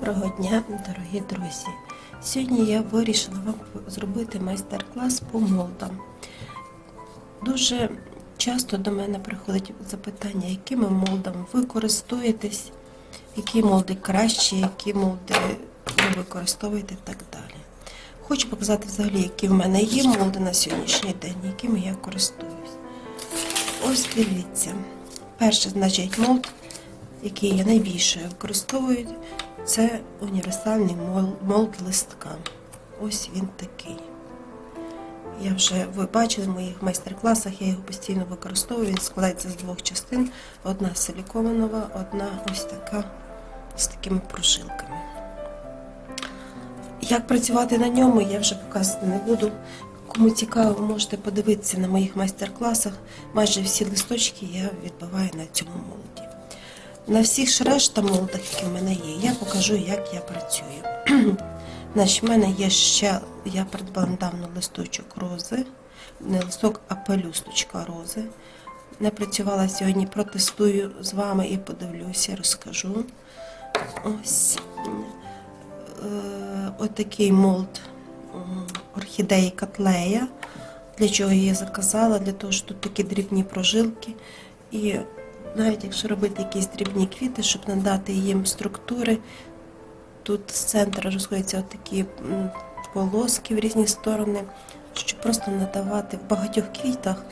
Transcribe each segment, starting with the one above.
Доброго дня, дорогі друзі! Сьогодні я вирішила вам зробити майстер-клас по молдам. Дуже часто до мене приходить запитання, якими молдами ви користуєтесь, які молди кращі, які молди ви використовуєте і так далі. Хочу показати взагалі, які в мене є молди на сьогоднішній день, якими я користуюсь. Ось дивіться. Перше, значить, молд, який я найбільше використовую, це універсальний мол- молд листка. Ось він такий. Я вже ви бачили в моїх майстер-класах, я його постійно використовую. Він складається з двох частин: одна силіконова, одна ось така з такими прожилками. Як працювати на ньому, я вже показувати не буду. Кому цікаво, можете подивитися на моїх майстер-класах. Майже всі листочки я відбиваю на цьому молоді. На всіх ж решта молодах, які в мене є, я покажу, як я працюю. Значить, в мене є ще, я придбала недавно листочок рози, не листок, а пелюсточка рози. Не працювала сьогодні, протестую з вами і подивлюся, розкажу. Ось е, отакий молд орхідеї котлея. Для чого я її заказала? Для того, що тут такі дрібні прожилки. І навіть якщо робити якісь дрібні квіти, щоб надати їм структури, тут з центру розходяться такі полоски в різні сторони, щоб просто надавати в багатьох квітах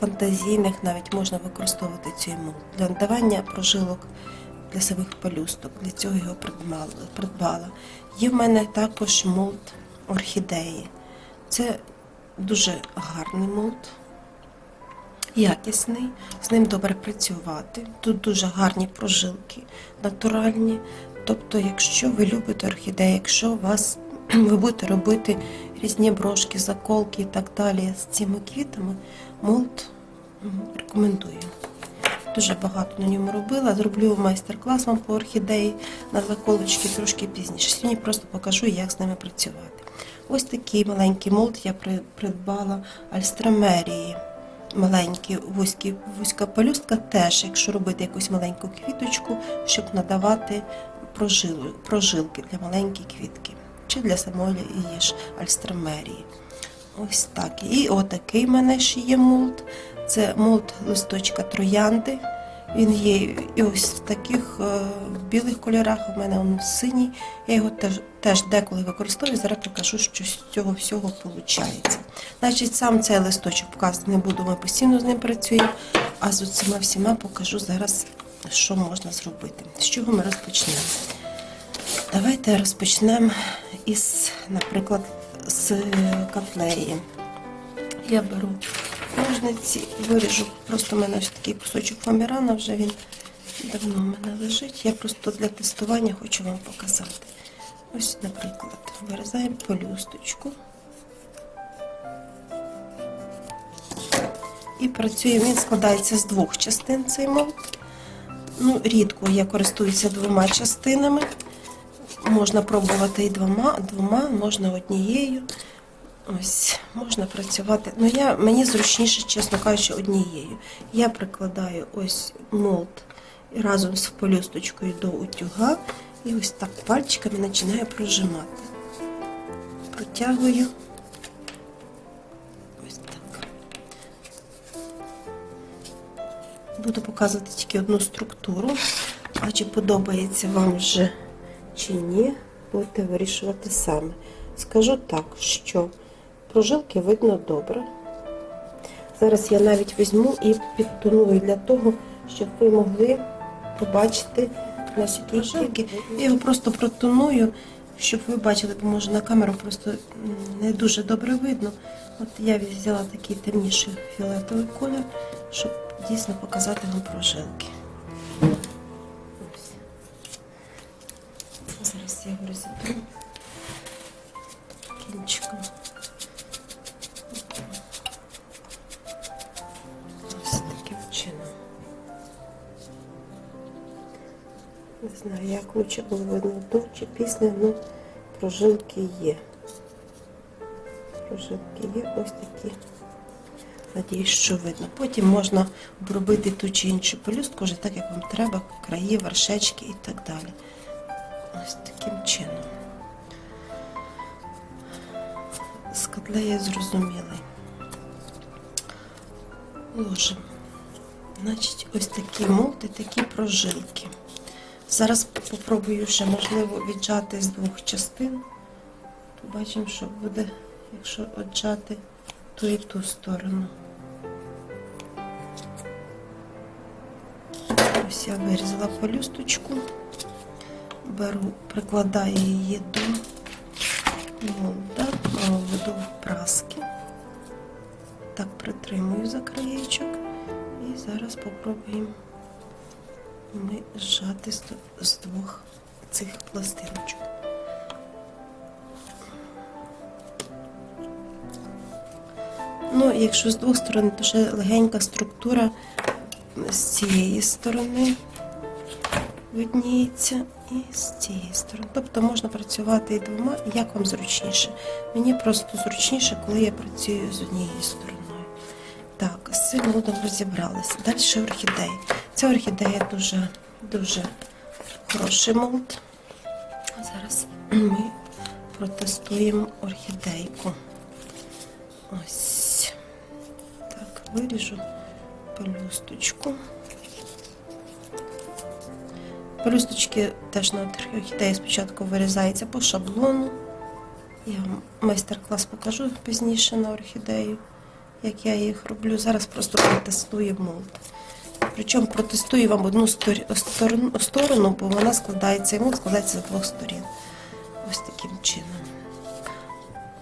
фантазійних навіть можна використовувати цей молд для надавання прожилок для самих пелюсток. Для цього його придбала. Є в мене також молд орхідеї. Це дуже гарний молд, якісний, з ним добре працювати. Тут дуже гарні прожилки, натуральні. Тобто, якщо ви любите орхідеї, якщо вас ви будете робити різні брошки, заколки і так далі з цими квітами, молд рекомендую. Дуже багато на ньому робила. Зроблю майстер-клас вам по орхідеї на заколочки трошки пізніше. Сьогодні просто покажу, як з ними працювати. Ось такий маленький молд я придбала альстромерії. Маленькі вузькі, вузька пелюстка теж, якщо робити якусь маленьку квіточку, щоб надавати прожили, прожилки для маленької квітки. Чи для самої її ж альстромерії. Ось так. І отакий в мене ще є молд. Це молд листочка троянди. Він є і ось в таких е, білих кольорах, у мене він синій. Я його теж, теж деколи використовую. Зараз покажу, що з цього всього виходить. Значить, сам цей листочок показувати не буду, ми постійно з ним працюємо. А з цими всіма покажу зараз, що можна зробити. З чого ми розпочнемо? Давайте розпочнемо із, наприклад, з котлеї. Я беру ножниці, виріжу. Просто в мене ось такий кусочок фоамірана, вже він давно в мене лежить. Я просто для тестування хочу вам показати. Ось, наприклад, вирізаємо полюсточку. І працюємо. Він складається з двох частин цей молд. Ну, рідко я користуюся двома частинами. Можна пробувати і двома, двома, можна однією. Ось, можна працювати. Ну, я, мені зручніше, чесно кажучи, однією. Я прикладаю ось молд разом з полюсточкою до утюга і ось так пальчиками починаю прожимати. Протягую. Ось так. Буду показувати тільки одну структуру. А чи подобається вам вже чи ні, будете вирішувати саме. Скажу так, що прожилки видно добре. Зараз я навіть візьму і підтоную для того, щоб ви могли побачити наші прожилки. Я його просто протоную, щоб ви бачили, бо може на камеру просто не дуже добре видно. От я взяла такий темніший фіолетовий колір, щоб дійсно показати вам прожилки. Не знаю, як лучше було видно до чи після, але прожилки є. Прожилки є ось такі. Надіюсь, що видно. Потім можна обробити ту чи іншу пелюстку, вже так, як вам треба, краї, вершечки і так далі. Ось таким чином. Складлеє зрозумілий. Ложимо. Значить, ось такі молти, такі прожилки. Зараз попробую ще, можливо, віджати з двох частин. Побачимо, що буде, якщо віджати ту і ту сторону. Ось я вирізала пелюсточку, беру, прикладаю її до молда, веду в праски. Так притримую за краєчок. І зараз попробуємо ми зжати з двох цих пластиночок. Ну, якщо з двох сторон, то ще легенька структура з цієї сторони видніється і з цієї сторони. Тобто можна працювати і двома, як вам зручніше. Мені просто зручніше, коли я працюю з однією стороною. Так, з цим молодом розібралися. Далі орхідеї. Ця орхідея дуже, дуже хороший молд. Зараз ми протестуємо орхідейку. Ось. Так, виріжу пелюсточку. Пелюсточки теж на орхідеї спочатку вирізаються по шаблону. Я вам майстер-клас покажу пізніше на орхідею, як я їх роблю. Зараз просто протестую молд. Причому протестую вам одну сторону, бо вона складається, і молд складається з двох сторін. Ось таким чином.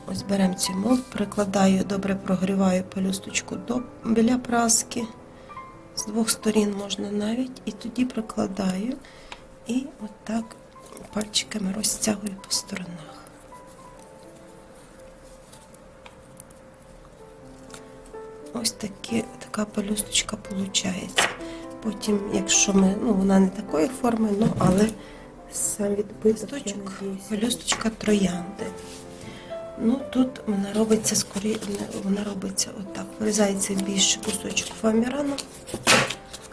Ось беремо цей молд, прикладаю, добре прогріваю пелюсточку до, біля праски. З двох сторін можна навіть, і тоді прикладаю і отак пальчиками розтягую по сторонах. Ось такі, така пелюсточка виходить. Потім, якщо ми, ну вона не такої форми, ну але сам відбиточок, пелюсточка троянди. Ну тут вона робиться скоріше, вона робиться отак. Вирізається більше кусочок фоамірану,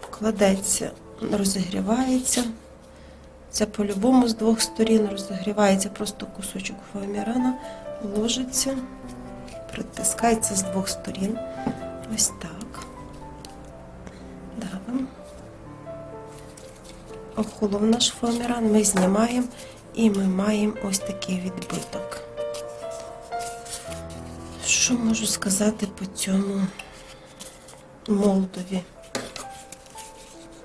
кладеться, розігрівається. Це по-любому з двох сторін розігрівається просто кусочок фоамірана, ложиться, притискається з двох сторін. Ось так. Давимо. Охолов наш фоаміран, ми знімаємо і ми маємо ось такий відбиток. Що можу сказати по цьому молдові?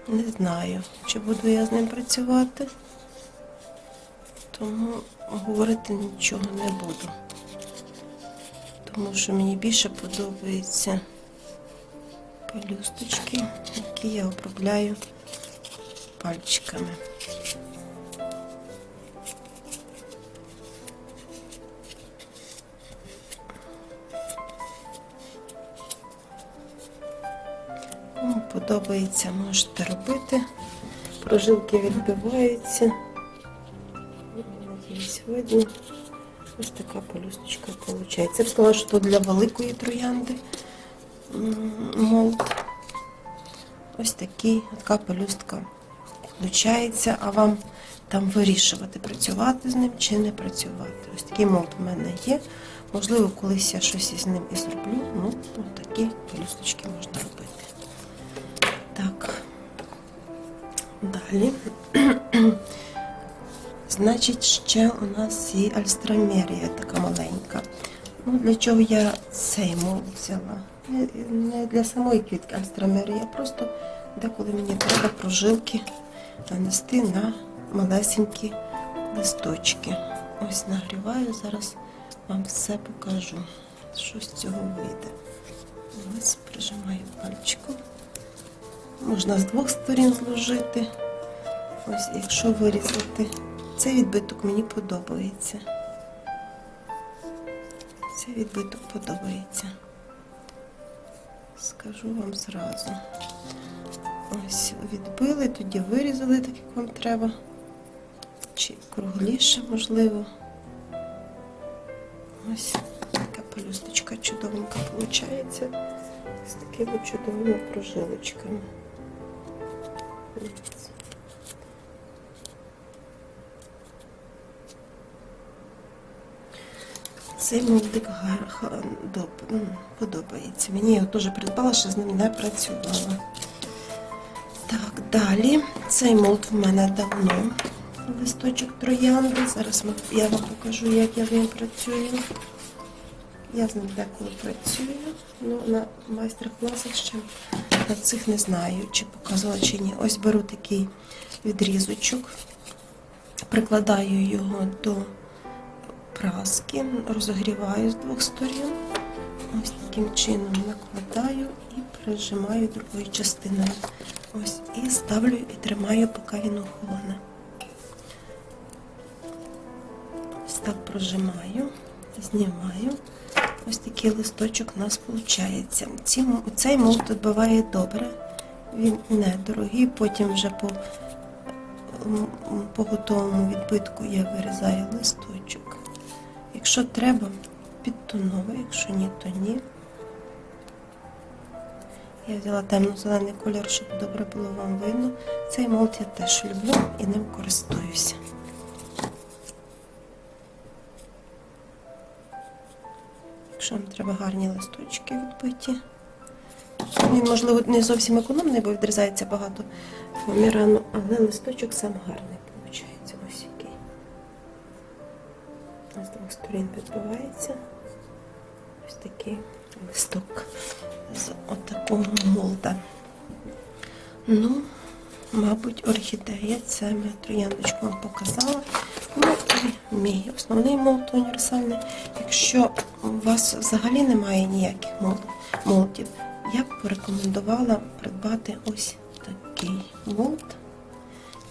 Не знаю, чи буду я з ним працювати, тому говорити нічого не буду. Тому що мені більше подобаються пелюсточки, які я обробляю пальчиками. Подобається, можете робити. Прожилки відбиваються. Надіюсь, видно. Ось така пелюсточка виходить. Я б сказала, що для великої троянди молд. Ось такий, така пелюстка виходить, а вам там вирішувати, працювати з ним чи не працювати. Ось такий молд в мене є. Можливо, колись я щось із ним і зроблю. Ну, ось такі пелюсточки можна робити. Так. Далі. Значить, ще у нас є альстромерія така маленька. Ну, для чого я цей молд взяла? Не, для самої квітки альстромерії, а просто деколи мені треба прожилки нанести на малесенькі листочки. Ось нагріваю, зараз вам все покажу, що з цього вийде. Ось прижимаю пальчиком. Можна з двох сторін зложити. Ось, якщо вирізати. Цей відбиток мені подобається. Цей відбиток подобається. Скажу вам зразу. Ось відбили, тоді вирізали так, як вам треба. Чи кругліше, можливо. Ось така пелюсточка чудовенька виходить. З такими чудовими прожилочками. Ось. Цей гар- доб- подобається. Мені його теж придбала, що з ним не працювала. Так, далі. Цей молд в мене давно. Листочок троянди. Зараз я вам покажу, як я з ним працюю. Я з ним деколи працюю. Ну, на майстер-класах ще на цих не знаю, чи показувала, чи ні. Ось беру такий відрізочок, прикладаю його до праски, розогріваю з двох сторін. Ось таким чином накладаю і прижимаю другою частиною. Ось і ставлю і тримаю, поки він охолоне. Ось так прожимаю, знімаю. Ось такий листочок у нас виходить. Цей молд відбиває добре. Він недорогий, потім вже по, по готовому відбитку я вирізаю листочок. Якщо треба, підтоновий, якщо ні, то ні. Я взяла темно-зелений кольор, щоб добре було вам видно. Цей молд я теж люблю і ним користуюся. Якщо вам треба гарні листочки відбиті. Він, можливо, не зовсім економний, бо відрізається багато фоамірану, але листочок сам гарний З двох сторін відбивається. Ось такий листок з отакого молда. Ну, мабуть, орхідея. Це ми трояндочку вам показала. Ну і мій основний молд універсальний. Якщо у вас взагалі немає ніяких молд- молдів, я б порекомендувала придбати ось такий молд.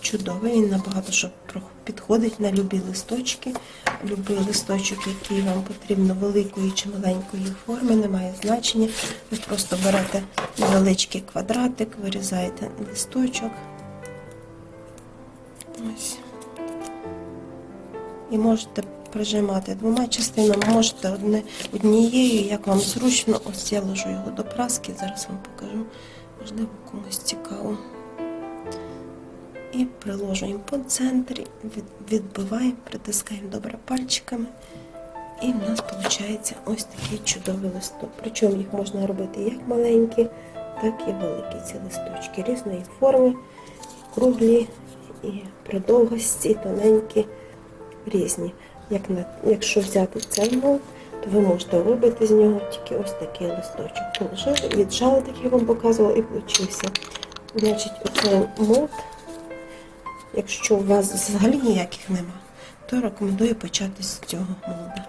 Чудовий, він набагато що про- підходить на любі листочки. Любий листочок, який вам потрібно великої чи маленької форми, немає значення. Ви просто берете невеличкий квадратик, вирізаєте листочок. Ось. І можете прижимати двома частинами, можете одне, однією, як вам зручно. Ось я ложу його до праски, зараз вам покажу. Можливо, комусь цікаво. І приложуємо по центрі, відбиваємо, притискаємо добре пальчиками. І в нас виходить ось такий чудовий листок. Причому їх можна робити як маленькі, так і великі ці листочки різної форми, круглі і продовгості, тоненькі, різні. Як на, якщо взяти цей молд, то ви можете робити з нього тільки ось такий листочок. Положили, віджали, так я вам показувала, і получився. Значить, оцей молд Якщо у вас взагалі ніяких нема, то рекомендую почати з цього молда.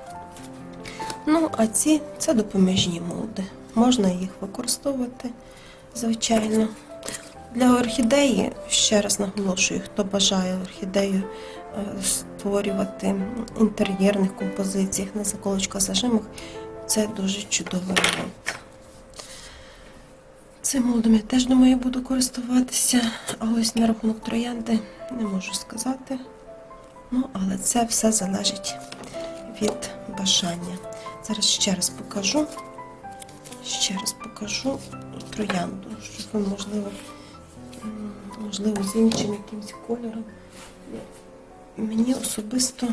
Ну, а ці це допоміжні молди. Можна їх використовувати, звичайно. Для орхідеї, ще раз наголошую, хто бажає орхідею е, створювати інтер'єрних композиціях на заколочках зажимах, це дуже чудовий молд. Цим молодом я теж думаю буду користуватися. А ось на рахунок троянди не можу сказати. Ну, але це все залежить від бажання. Зараз ще раз покажу. Ще раз покажу троянду, щоб ви, можливо, можливо, з іншим якимось кольором. Мені особисто,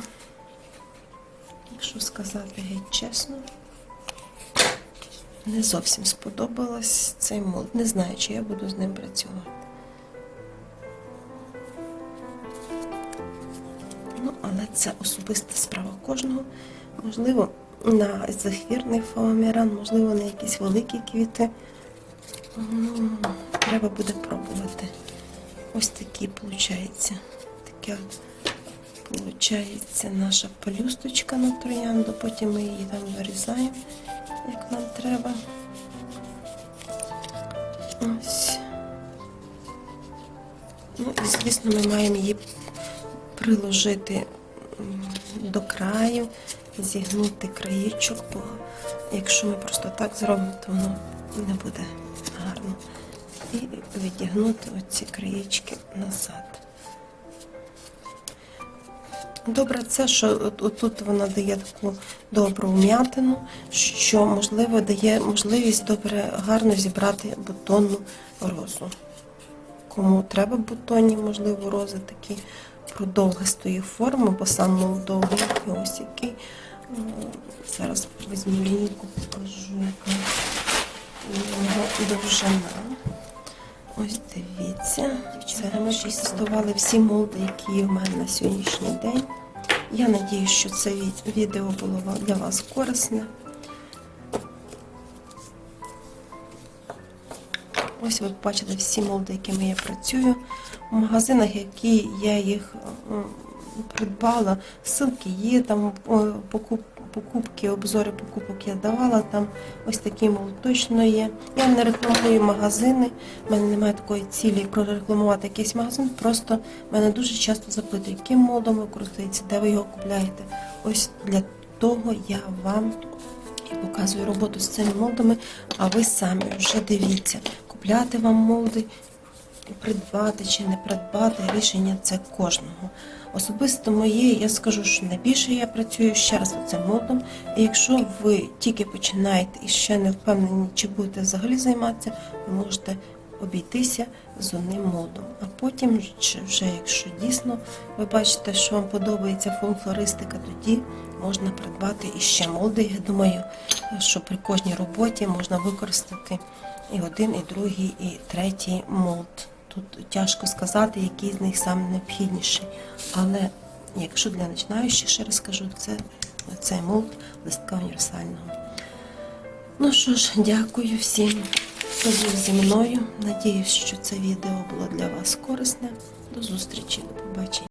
якщо сказати геть чесно, не зовсім сподобалось цей молд. Не знаю, чи я буду з ним працювати. Але це особиста справа кожного. Можливо, на захвірний фоаміран, можливо, на якісь великі квіти. Ну, треба буде пробувати. Ось такі, виходить. Таке Получається наша пелюсточка на троянду, потім ми її там вирізаємо, як нам треба. Ось. Ну і звісно, ми маємо її приложити до краю, зігнути краєчок, бо якщо ми просто так зробимо, то воно не буде гарно. І відігнути оці краєчки назад. Добре, це що отут вона дає таку добру вм'ятину, що можливо дає можливість добре гарно зібрати бутонну розу. Кому треба бутонні, можливо, рози такі продовгистої форми, бо сам мов довгий ось який. Е, Зараз візьму лінійку, покажу, яка його довжина. Ось дивіться, це ми тестували всі молди, які є в мене на сьогоднішній день. Я надію, що це відео було для вас корисне. Ось ви бачили всі молди, якими я працюю. В магазинах, які я їх придбала, ссылки є, там покуп, покупки, обзори покупок я давала, там ось такий молд точно є. Я не рекламую магазини, в мене немає такої цілі прорекламувати якийсь магазин, просто мене дуже часто запитують, яким молдом ви користуєтеся, де ви його купляєте. Ось для того я вам і показую роботу з цими молдами, а ви самі вже дивіться, купляти вам молди, придбати чи не придбати, рішення це кожного. Особисто моє, я скажу, що найбільше я працюю ще раз оцим молдом. І якщо ви тільки починаєте і ще не впевнені, чи будете взагалі займатися, ви можете обійтися з одним молдом. А потім, вже якщо дійсно ви бачите, що вам подобається фолклористика, тоді можна придбати іще молди. Я думаю, що при кожній роботі можна використати і один, і другий, і третій молд. Тут тяжко сказати, який з них саме необхідніший. Але якщо для починаючих, ще раз скажу, це цей молд листка універсального. Ну що ж, дякую всім, був зі мною. Надіюсь, що це відео було для вас корисне. До зустрічі, до побачення.